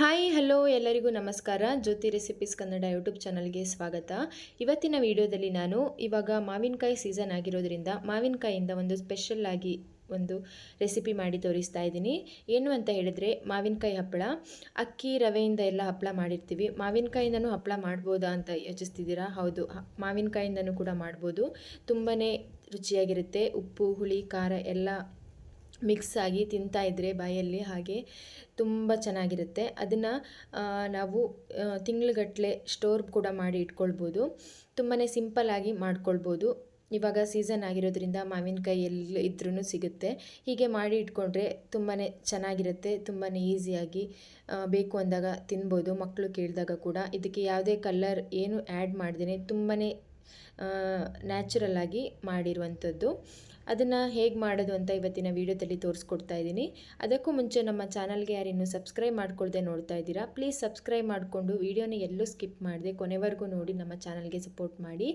Hi, hello ಎಲ್ಲರಿಗೂ ನಮಸ್ಕಾರ. ಜ್ಯೋತಿ recipes Kannada YouTube ಚಾನಲ್ಗೆ ಸ್ವಾಗತ. ಇವತ್ತಿನ ವಿಡಿಯೋದಲ್ಲಿ ನಾನು ಇವಾಗ ಮಾವಿನಕಾಯಿ ಸೀಸನ್ ಆಗಿರೋದ್ರಿಂದ ಮಾವಿನಕಾಯಿಂದ ಒಂದು ಸ್ಪೆಷಲ್ ಆಗಿ ಒಂದು ರೆಸಿಪಿ ಮಾಡಿ ತೋರಿಸ್ತಾ ಇದ್ದೀನಿ. ಏನು ಅಂತ ಹೇಳಿದ್ರೆ ಮಾವಿನಕಾಯಿ ಹಪ್ಪಳ. ಅಕ್ಕಿ ರವೆಯಿಂದ ಎಲ್ಲ ಹಪ್ಪಳ ಮಾಡಿರ್ತೀವಿ. ಮಾವಿನಕಾಯಿಂದನು ಹಪ್ಪಳ ಮಾಡ್ಬೋದಾ ಅಂತ ಯೋಚಿಸ್ತಿದ್ದೀರಾ? ಹೌದು ಮಾವಿನಕಾಯಿಂದನೂ ಕೂಡ ಮಾಡ್ಬೋದು. ತುಂಬಾ ರುಚಿಯಾಗಿರುತ್ತೆ. ಉಪ್ಪು, ಹುಳಿ, ಖಾರ ಎಲ್ಲ ಮಿಕ್ಸ್ ಆಗಿ ತಿಂತಾ ಇದ್ದರೆ ಬಾಯಲ್ಲಿ ಹಾಗೆ ತುಂಬ ಚೆನ್ನಾಗಿರುತ್ತೆ. ಅದನ್ನು ನಾವು ತಿಂಗಳುಗಟ್ಟಲೆ ಸ್ಟೋರ್ ಕೂಡ ಮಾಡಿ ಇಟ್ಕೊಳ್ಬೋದು. ತುಂಬಾ ಸಿಂಪಲ್ಲಾಗಿ ಮಾಡ್ಕೊಳ್ಬೋದು. ಇವಾಗ ಸೀಸನ್ ಆಗಿರೋದ್ರಿಂದ ಮಾವಿನಕಾಯಿ ಎಲ್ಲಿ ಇದ್ರೂ ಸಿಗುತ್ತೆ. ಹೀಗೆ ಮಾಡಿ ಇಟ್ಕೊಂಡ್ರೆ ತುಂಬಾ ಚೆನ್ನಾಗಿರುತ್ತೆ ತುಂಬಾ ಈಸಿಯಾಗಿ ಬೇಕು ಅಂದಾಗ ತಿನ್ಬೋದು. ಮಕ್ಕಳು ಕೇಳಿದಾಗ ಕೂಡ ಇದಕ್ಕೆ ಯಾವುದೇ ಕಲರ್ ಏನು ಆ್ಯಡ್ ಮಾಡ್ದೇ ತುಂಬಾ ನ್ಯಾಚುರಲ್ ಆಗಿ ಮಾಡಿರುವಂಥದ್ದು. ಅದನ್ನು ಹೇಗೆ ಮಾಡೋದು ಅಂತ ಇವತ್ತಿನ ವೀಡಿಯೋದಲ್ಲಿ ತೋರಿಸ್ಕೊಡ್ತಾ ಇದ್ದೀನಿ. ಅದಕ್ಕೂ ಮುಂಚೆ ನಮ್ಮ ಚಾನಲ್ಗೆ ಯಾರು ಇನ್ನೂ ಸಬ್ಸ್ಕ್ರೈಬ್ ಮಾಡ್ಕೊಳ್ದೆ ನೋಡ್ತಾ ಇದ್ದೀರಾ, ಪ್ಲೀಸ್ ಸಬ್ಸ್ಕ್ರೈಬ್ ಮಾಡಿಕೊಂಡು ವೀಡಿಯೋನ ಎಲ್ಲೂ ಸ್ಕಿಪ್ ಮಾಡದೆ ಕೊನೆವರೆಗೂ ನೋಡಿ ನಮ್ಮ ಚಾನಲ್ಗೆ ಸಪೋರ್ಟ್ ಮಾಡಿ.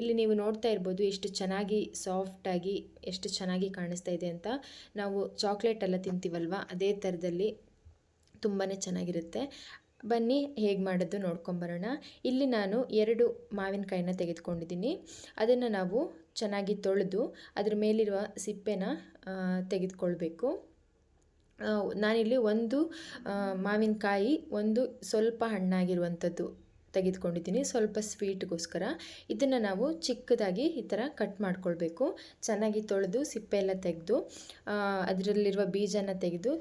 ಇಲ್ಲಿ ನೀವು ನೋಡ್ತಾ ಇರ್ಬೋದು ಎಷ್ಟು ಚೆನ್ನಾಗಿ ಸಾಫ್ಟಾಗಿ ಎಷ್ಟು ಚೆನ್ನಾಗಿ ಕಾಣಿಸ್ತಾ ಇದೆ ಅಂತ. ನಾವು ಚಾಕ್ಲೇಟ್ ಎಲ್ಲ ತಿಂತೀವಲ್ವ, ಅದೇ ಥರದಲ್ಲಿ ತುಂಬಾ ಚೆನ್ನಾಗಿರುತ್ತೆ. ಬನ್ನಿ, ಹೇಗೆ ಮಾಡೋದು ನೋಡ್ಕೊಂಬರೋಣ ಇಲ್ಲಿ ನಾನು ಎರಡು ಮಾವಿನಕಾಯಿನ ತೆಗೆದುಕೊಂಡಿದ್ದೀನಿ. ಅದನ್ನು ನಾವು ಚೆನ್ನಾಗಿ ತೊಳೆದು ಅದ್ರ ಮೇಲಿರುವ ಸಿಪ್ಪೆನ ತೆಗೆದುಕೊಳ್ಬೇಕು. ನಾನಿಲ್ಲಿ ಒಂದು ಮಾವಿನಕಾಯಿ ಒಂದು ಸ್ವಲ್ಪ ಹಣ್ಣಾಗಿರುವಂಥದ್ದು ತೆಗೆದುಕೊಂಡಿದ್ದೀನಿ, ಸ್ವಲ್ಪ ಸ್ವೀಟ್ಗೋಸ್ಕರ. ಇದನ್ನು ನಾವು ಚಿಕ್ಕದಾಗಿ ಈ ಥರ ಕಟ್ ಮಾಡ್ಕೊಳ್ಬೇಕು. ಚೆನ್ನಾಗಿ ತೊಳೆದು ಸಿಪ್ಪೆ ಎಲ್ಲ ತೆಗೆದು ಅದರಲ್ಲಿರುವ ಬೀಜನ ತೆಗೆದು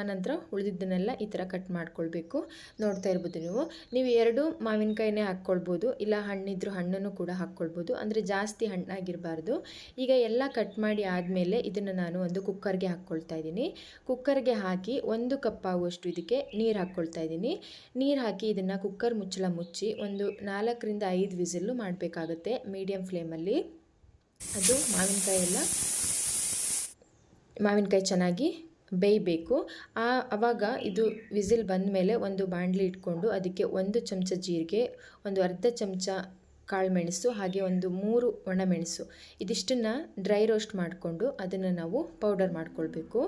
ಆನಂತರ ಉಳಿದಿದ್ದನ್ನೆಲ್ಲ ಈ ಥರ ಕಟ್ ಮಾಡ್ಕೊಳ್ಬೇಕು. ನೋಡ್ತಾ ಇರ್ಬೋದು ನೀವು. ನೀವು ಎರಡು ಮಾವಿನಕಾಯಿನೇ ಹಾಕ್ಕೊಳ್ಬೋದು. ಇಲ್ಲ ಹಣ್ಣಿದ್ರು ಹಣ್ಣನ್ನು ಕೂಡ ಹಾಕ್ಕೊಳ್ಬೋದು. ಅಂದರೆ ಜಾಸ್ತಿ ಹಣ್ಣಾಗಿರಬಾರ್ದು. ಈಗ ಎಲ್ಲ ಕಟ್ ಮಾಡಿ ಆದಮೇಲೆ ಇದನ್ನು ನಾನು ಒಂದು ಕುಕ್ಕರ್ಗೆ ಹಾಕ್ಕೊಳ್ತಾ ಇದ್ದೀನಿ. ಕುಕ್ಕರ್ಗೆ ಹಾಕಿ ಒಂದು ಕಪ್ ಆಗುವಷ್ಟು ಇದಕ್ಕೆ ನೀರು ಹಾಕ್ಕೊಳ್ತಾ ಇದ್ದೀನಿ. ನೀರು ಹಾಕಿ ಇದನ್ನು ಕುಕ್ಕರ್ ಮುಚ್ಚಳ ಮುಚ್ಚಿ ಒಂದು ನಾಲ್ಕರಿಂದ ಐದು ವಿಸಿಲ್ಲು ಮಾಡಬೇಕಾಗುತ್ತೆ ಮೀಡಿಯಮ್ ಫ್ಲೇಮಲ್ಲಿ. ಅದು ಮಾವಿನಕಾಯಿ ಎಲ್ಲ ಮಾವಿನಕಾಯಿ ಚೆನ್ನಾಗಿ ಬೇಯಬೇಕು. ಆ ಆವಾಗ ಇದು ವಿಸಿಲ್ ಬಂದ ಮೇಲೆ ಒಂದು ಬಾಣಲಿ ಇಟ್ಕೊಂಡು ಅದಕ್ಕೆ ಒಂದು ಚಮಚ ಜೀರಿಗೆ, ಒಂದು ಅರ್ಧ ಚಮಚ ಕಾಳುಮೆಣಸು ಹಾಗೆ ಒಂದು ಮೂರು ಒಣಮೆಣಸು ಇದಿಷ್ಟನ್ನು ಡ್ರೈ ರೋಸ್ಟ್ ಮಾಡಿಕೊಂಡು ಅದನ್ನು ನಾವು ಪೌಡರ್ ಮಾಡಿಕೊಳ್ಬೇಕು.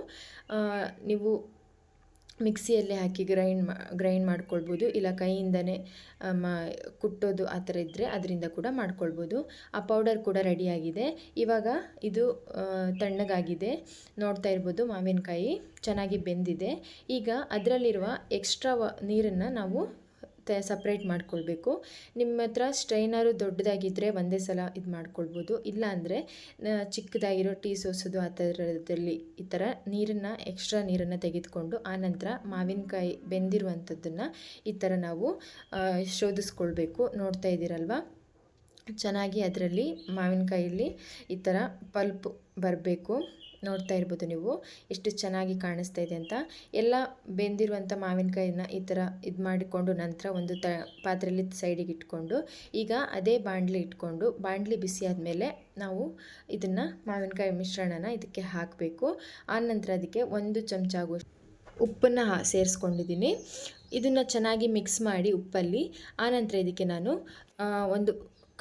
ನೀವು ಮಿಕ್ಸಿಯಲ್ಲಿ ಹಾಕಿ ಗ್ರೈಂಡ್ ಮಾ, ಗ್ರೈಂಡ್ ಮಾಡ್ಕೊಳ್ಬೋದು. ಇಲ್ಲ ಕೈಯಿಂದನೇ ಮ, ಕುಟ್ಟೋದು ಆ ಥರ ಇದ್ದರೆ ಅದರಿಂದ ಕೂಡ ಮಾಡ್ಕೊಳ್ಬೋದು. ಆ ಪೌಡರ್ ಕೂಡ ರೆಡಿಯಾಗಿದೆ ಇವಾಗ ಇದು ತಣ್ಣಗಾಗಿದೆ. ನೋಡ್ತಾ ಇರ್ಬೋದು ಮಾವಿನಕಾಯಿ ಚೆನ್ನಾಗಿ ಬೆಂದಿದೆ. ಈಗ ಅದರಲ್ಲಿರುವ ಎಕ್ಸ್ಟ್ರಾ ನೀರನ್ನು ನಾವು ಸಪ್ರೇಟ್ ಮಾಡ್ಕೊಳ್ಬೇಕು. ನಿಮ್ಮ ಹತ್ರ ಸ್ಟ್ರೈನರು ದೊಡ್ಡದಾಗಿದ್ದರೆ ಒಂದೇ ಸಲ ಇದು ಮಾಡ್ಕೊಳ್ಬೋದು. ಇಲ್ಲಾಂದರೆ ಚಿಕ್ಕದಾಗಿರೋ ಟೀ ಸೋಸೋದು ಆ ಥರದಲ್ಲಿ ಈ ಥರ ನೀರನ್ನು ಎಕ್ಸ್ಟ್ರಾ ನೀರನ್ನು ತೆಗೆದುಕೊಂಡು ಆನಂತರ ಮಾವಿನಕಾಯಿ ಬೆಂದಿರುವಂಥದ್ದನ್ನು ಈ ಥರ ನಾವು ಶೋಧಿಸ್ಕೊಳ್ಬೇಕು. ನೋಡ್ತಾ ಇದ್ದೀರಲ್ವ? ಚೆನ್ನಾಗಿ ಅದರಲ್ಲಿ ಮಾವಿನಕಾಯಲ್ಲಿ ಈ ಥರ ಪಲ್ಪ್ ಬರಬೇಕು. ನೋಡ್ತಾ ಇರ್ಬೋದು ನೀವು. ಎಷ್ಟು ಚೆನ್ನಾಗಿ ಕಾಣಿಸ್ತಾ ಇದೆ ಅಂತ. ಎಲ್ಲ ಬೆಂದಿರುವಂಥ ಮಾವಿನಕಾಯಿನ ಈ ಥರ ಇದು ಮಾಡಿಕೊಂಡು ನಂತರ ಒಂದು ತ, ಪಾತ್ರೆಯಲ್ಲಿ ಸೈಡಿಗೆ ಇಟ್ಕೊಂಡು, ಈಗ ಅದೇ ಬಾಣಲಿ ಇಟ್ಕೊಂಡು, ಬಾಣಲಿ ಬಿಸಿ ಆದಮೇಲೆ ನಾವು ಇದನ್ನು ಮಾವಿನಕಾಯಿ ಮಿಶ್ರಣನ ಇದಕ್ಕೆ ಹಾಕಬೇಕು. ಆನಂತರ ಅದಕ್ಕೆ ಒಂದು ಚಮಚ ಉಪ್ಪನ್ನು ಸೇರಿಸ್ಕೊಂಡಿದ್ದೀನಿ. ಇದನ್ನು ಚೆನ್ನಾಗಿ ಮಿಕ್ಸ್ ಮಾಡಿ ಉಪ್ಪಲ್ಲಿ. ಆನಂತರ ಇದಕ್ಕೆ ನಾನು ಒಂದು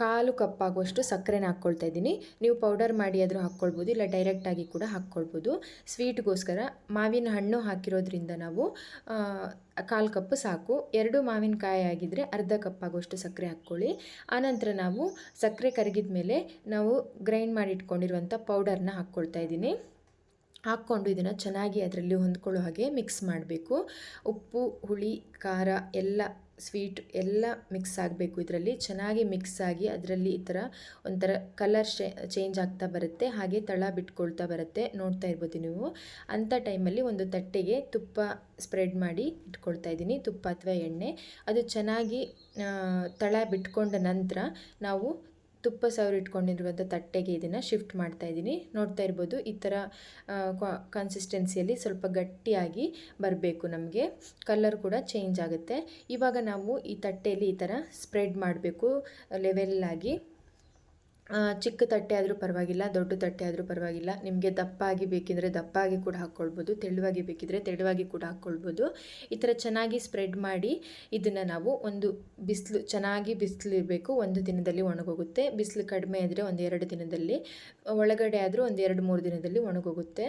ಕಾಲು ಕಪ್ಪಾಗುವಷ್ಟು ಸಕ್ಕರೆನ ಹಾಕ್ಕೊಳ್ತಾ ಇದ್ದೀನಿ. ನೀವು ಪೌಡರ್ ಮಾಡಿ ಆದರೂ ಹಾಕ್ಕೊಳ್ಬೋದು, ಇಲ್ಲ ಡೈರೆಕ್ಟಾಗಿ ಕೂಡ ಹಾಕ್ಕೊಳ್ಬೋದು. ಸ್ವೀಟ್ಗೋಸ್ಕರ ಮಾವಿನ ಹಣ್ಣು ಹಾಕಿರೋದ್ರಿಂದ ನಾವು ಕಾಲು ಕಪ್ ಸಾಕು. ಎರಡು ಮಾವಿನಕಾಯಿ ಆಗಿದ್ದರೆ ಅರ್ಧ ಕಪ್ ಆಗುವಷ್ಟು ಸಕ್ಕರೆ ಹಾಕ್ಕೊಳ್ಳಿ. ಆನಂತರ ನಾವು ಸಕ್ಕರೆ ಕರಗಿದ ಮೇಲೆ ನಾವು ಗ್ರೈಂಡ್ ಮಾಡಿ ಇಟ್ಕೊಂಡಿರುವಂಥ ಪೌಡರ್ನ ಹಾಕ್ಕೊಳ್ತಾ ಇದ್ದೀನಿ. ಹಾಕ್ಕೊಂಡು ಇದನ್ನು ಚೆನ್ನಾಗಿ ಅದರಲ್ಲಿ ಹೊಂದ್ಕೊಳ್ಳೋ ಹಾಗೆ ಮಿಕ್ಸ್ ಮಾಡಬೇಕು. ಉಪ್ಪು, ಹುಳಿ, ಖಾರ ಎಲ್ಲ ಸ್ವೀಟ್ ಎಲ್ಲ ಮಿಕ್ಸ್ ಆಗಬೇಕು ಇದರಲ್ಲಿ. ಚೆನ್ನಾಗಿ ಮಿಕ್ಸ್ ಆಗಿ ಅದರಲ್ಲಿ ಈ ಥರ ಒಂಥರ ಕಲರ್ ಚೇಂಜ್ ಆಗ್ತಾ ಬರುತ್ತೆ. ಹಾಗೆ ತಳ ಬಿಟ್ಕೊಳ್ತಾ ಬರುತ್ತೆ. ನೋಡ್ತಾ ಇರ್ಬೋದು ನೀವು. ಅಂಥ ಟೈಮಲ್ಲಿ ಒಂದು ತಟ್ಟೆಗೆ ತುಪ್ಪ ಸ್ಪ್ರೆಡ್ ಮಾಡಿ ಇಟ್ಕೊಳ್ತಾ ಇದ್ದೀನಿ. ತುಪ್ಪ ಅಥವಾ ಎಣ್ಣೆ. ಅದು ಚೆನ್ನಾಗಿ ತಳ ಬಿಟ್ಕೊಂಡ ನಂತರ ನಾವು ತುಪ್ಪ ಸವರಿಟ್ಕೊಂಡಿರುವಂಥ ತಟ್ಟೆಗೆ ಇದನ್ನು ಶಿಫ್ಟ್ ಮಾಡ್ತಾ ಇದ್ದೀನಿ. ನೋಡ್ತಾ ಇರ್ಬೋದು ಈ ಥರ ಕನ್ಸಿಸ್ಟೆನ್ಸಿಯಲ್ಲಿ ಸ್ವಲ್ಪ ಗಟ್ಟಿಯಾಗಿ ಬರಬೇಕು ನಮಗೆ. ಕಲರ್ ಕೂಡ ಚೇಂಜ್ ಆಗುತ್ತೆ. ಇವಾಗ ನಾವು ಈ ತಟ್ಟೆಯಲ್ಲಿ ಈ ಥರ ಸ್ಪ್ರೆಡ್ ಮಾಡಬೇಕು ಲೆವೆಲ್ಲಾಗಿ ಚಿಕ್ಕ ತಟ್ಟೆ ಆದರೂ ಪರವಾಗಿಲ್ಲ, ದೊಡ್ಡ ತಟ್ಟೆ ಆದರೂ ಪರವಾಗಿಲ್ಲ. ನಿಮಗೆ ದಪ್ಪಾಗಿ ಬೇಕಿದ್ರೆ ದಪ್ಪಾಗಿ ಕೂಡ ಹಾಕ್ಕೊಳ್ಬೋದು, ತೆಳುವಾಗಿ ಬೇಕಿದ್ರೆ ತೆಳುವಾಗಿ ಕೂಡ ಹಾಕ್ಕೊಳ್ಬೋದು. ಈ ಥರ ಚೆನ್ನಾಗಿ ಸ್ಪ್ರೆಡ್ ಮಾಡಿ ಇದನ್ನು ನಾವು ಒಂದು ಬಿಸಿಲು, ಚೆನ್ನಾಗಿ ಬಿಸಿಲು ಇರಬೇಕು ಒಂದು ದಿನದಲ್ಲಿ ಒಣಗೋಗುತ್ತೆ. ಬಿಸಿಲು ಕಡಿಮೆ ಆದರೆ ಒಂದು ಎರಡು ದಿನದಲ್ಲಿ, ಒಳಗಡೆ ಆದರೂ ಒಂದು ಎರಡು ಮೂರು ದಿನದಲ್ಲಿ ಒಣಗೋಗುತ್ತೆ.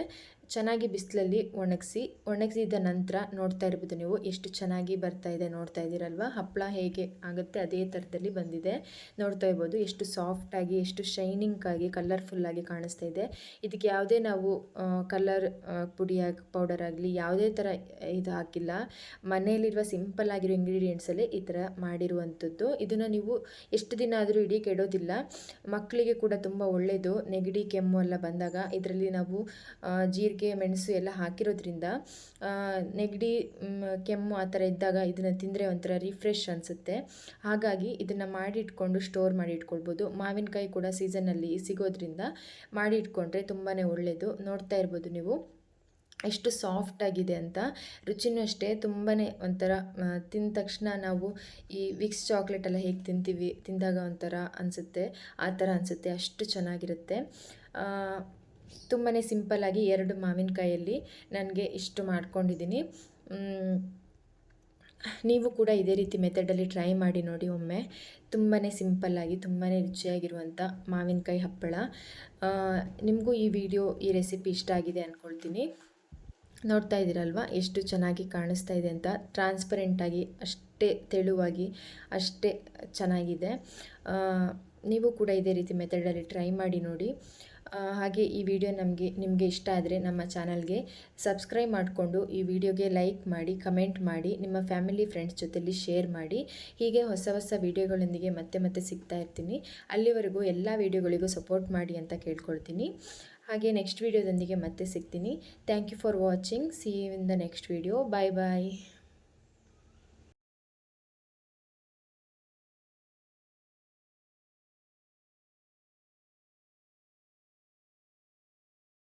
ಚೆನ್ನಾಗಿ ಬಿಸಿಲಲ್ಲಿ ಒಣಗಿಸಿ, ಒಣಗಿಸಿದ ನಂತರ ನೋಡ್ತಾ ಇರ್ಬೋದು ನೀವು ಎಷ್ಟು ಚೆನ್ನಾಗಿ ಬರ್ತಾ ಇದೆ ನೋಡ್ತಾ ಇದ್ದೀರಲ್ವ? ಹಪ್ಪಳ ಹೇಗೆ ಆಗುತ್ತೆ ಅದೇ ಥರದಲ್ಲಿ ಬಂದಿದೆ. ನೋಡ್ತಾ ಇರ್ಬೋದು ಎಷ್ಟು ಸಾಫ್ಟಾಗಿ ಎಷ್ಟು ಶೈನಿಂಗ್ ಆಗಿ ಕಲರ್ಫುಲ್ಲಾಗಿ ಕಾಣಿಸ್ತಾ ಇದೆ. ಇದಕ್ಕೆ ಯಾವುದೇ ನಾವು ಕಲರ್ ಪುಡಿಯಾಗಿ ಪೌಡರ್ ಆಗಲಿ ಯಾವುದೇ ಥರ ಇದು ಹಾಕಿಲ್ಲ. ಮನೆಯಲ್ಲಿರುವ ಸಿಂಪಲ್ ಆಗಿರೋ ಇಂಗ್ರೀಡಿಯೆಂಟ್ಸಲ್ಲೇ ಈ ಥರ ಮಾಡಿರುವಂಥದ್ದು. ಇದನ್ನು ನೀವು ಎಷ್ಟು ದಿನ ಆದರೂ ಇಡೀ ಕೆಡೋದಿಲ್ಲ. ಮಕ್ಕಳಿಗೆ ಕೂಡ ತುಂಬ ಒಳ್ಳೆಯದು ನೆಗಡಿ, ಕೆಮ್ಮು ಎಲ್ಲ ಬಂದಾಗ ಇದರಲ್ಲಿ ನಾವು ಜೀರಿಗೆ ಮೆಣಸು ಎಲ್ಲ ಹಾಕಿರೋದ್ರಿಂದ ನೆಗಡಿ ಕೆಮ್ಮು ಆ ಥರ ಇದ್ದಾಗ ಇದನ್ನು ತಿಂದರೆ ಒಂಥರ ರಿಫ್ರೆಶ್ ಅನಿಸುತ್ತೆ. ಹಾಗಾಗಿ ಇದನ್ನು ಮಾಡಿ ಇಟ್ಕೊಂಡು ಸ್ಟೋರ್ ಮಾಡಿ ಇಟ್ಕೊಳ್ಬೋದು ಮಾವಿನಕಾಯಿ ಕೂಡ ಸೀಸನಲ್ಲಿ ಸಿಗೋದ್ರಿಂದ ಮಾಡಿ ಇಟ್ಕೊಂಡ್ರೆ ತುಂಬಾ ಒಳ್ಳೆಯದು ನೋಡ್ತಾ ಇರ್ಬೋದು ನೀವು. ಎಷ್ಟು ಸಾಫ್ಟ್ ಆಗಿದೆ ಅಂತ. ರುಚಿನೂ ಅಷ್ಟೇ. ತುಂಬಾ ಒಂಥರ ತಿಂದ ತಕ್ಷಣ ನಾವು ಈ ವಿಕ್ಸ್ ಚಾಕ್ಲೇಟ್ ಎಲ್ಲ ಹೇಗೆ ತಿಂತೀವಿ, ತಿಂದಾಗ ಒಂಥರ ಅನಿಸುತ್ತೆ. ಆ ಥರ ಅನಿಸುತ್ತೆ. ಅಷ್ಟು ಚೆನ್ನಾಗಿರುತ್ತೆ. ತುಂಬಾ ಸಿಂಪಲ್ಲಾಗಿ ಎರಡು ಮಾವಿನಕಾಯಲ್ಲಿ ನನಗೆ ಇಷ್ಟು ಮಾಡ್ಕೊಂಡಿದ್ದೀನಿ. ನೀವು ಕೂಡ ಇದೇ ರೀತಿ ಮೆಥಡಲ್ಲಿ ಟ್ರೈ ಮಾಡಿ ನೋಡಿ ಒಮ್ಮೆ. ತುಂಬಾ ಸಿಂಪಲ್ಲಾಗಿ ತುಂಬಾ ರುಚಿಯಾಗಿರುವಂಥ ಮಾವಿನಕಾಯಿ ಹಪ್ಪಳ. ನಿಮಗೂ ಈ ವಿಡಿಯೋ, ಈ ರೆಸಿಪಿ ಇಷ್ಟ ಆಗಿದೆ ಅಂದ್ಕೊಳ್ತೀನಿ ನೋಡ್ತಾ ಇದ್ದೀರಲ್ವ? ಎಷ್ಟು ಚೆನ್ನಾಗಿ ಕಾಣಿಸ್ತಾ ಇದೆ ಅಂತ. ಟ್ರಾನ್ಸ್ಪರೆಂಟಾಗಿ ಅಷ್ಟೇ ತೆಳುವಾಗಿ, ಅಷ್ಟೇ ಚೆನ್ನಾಗಿದೆ. ನೀವು ಕೂಡ ಇದೇ ರೀತಿ ಮೆಥಡಲ್ಲಿ ಟ್ರೈ ಮಾಡಿ ನೋಡಿ. ಹಾಗೆ ಈ ವಿಡಿಯೋ ನಮಗೆ, ನಿಮಗೆ ಇಷ್ಟ ಆದರೆ ನಮ್ಮ ಚಾನಲ್ಗೆ ಸಬ್ಸ್ಕ್ರೈಬ್ ಮಾಡಿಕೊಂಡು ಈ ವಿಡಿಯೋಗೆ ಲೈಕ್ ಮಾಡಿ, ಕಮೆಂಟ್ ಮಾಡಿ, ನಿಮ್ಮ ಫ್ಯಾಮಿಲಿ ಫ್ರೆಂಡ್ಸ್ ಜೊತೆಲಿ ಶೇರ್ ಮಾಡಿ. ಹೀಗೆ ಹೊಸ ಹೊಸ ವಿಡಿಯೋಗಳೊಂದಿಗೆ ಮತ್ತೆ ಮತ್ತೆ ಸಿಗ್ತಾ ಇರ್ತೀನಿ. ಅಲ್ಲಿವರೆಗೂ ಎಲ್ಲ ವಿಡಿಯೋಗಳಿಗೂ ಸಪೋರ್ಟ್ ಮಾಡಿ ಅಂತ ಕೇಳ್ಕೊಳ್ತೀನಿ. ಹಾಗೆ ನೆಕ್ಸ್ಟ್ ವಿಡಿಯೋದೊಂದಿಗೆ ಮತ್ತೆ ಸಿಗ್ತೀನಿ. Thank you for watching see in the next video bye bye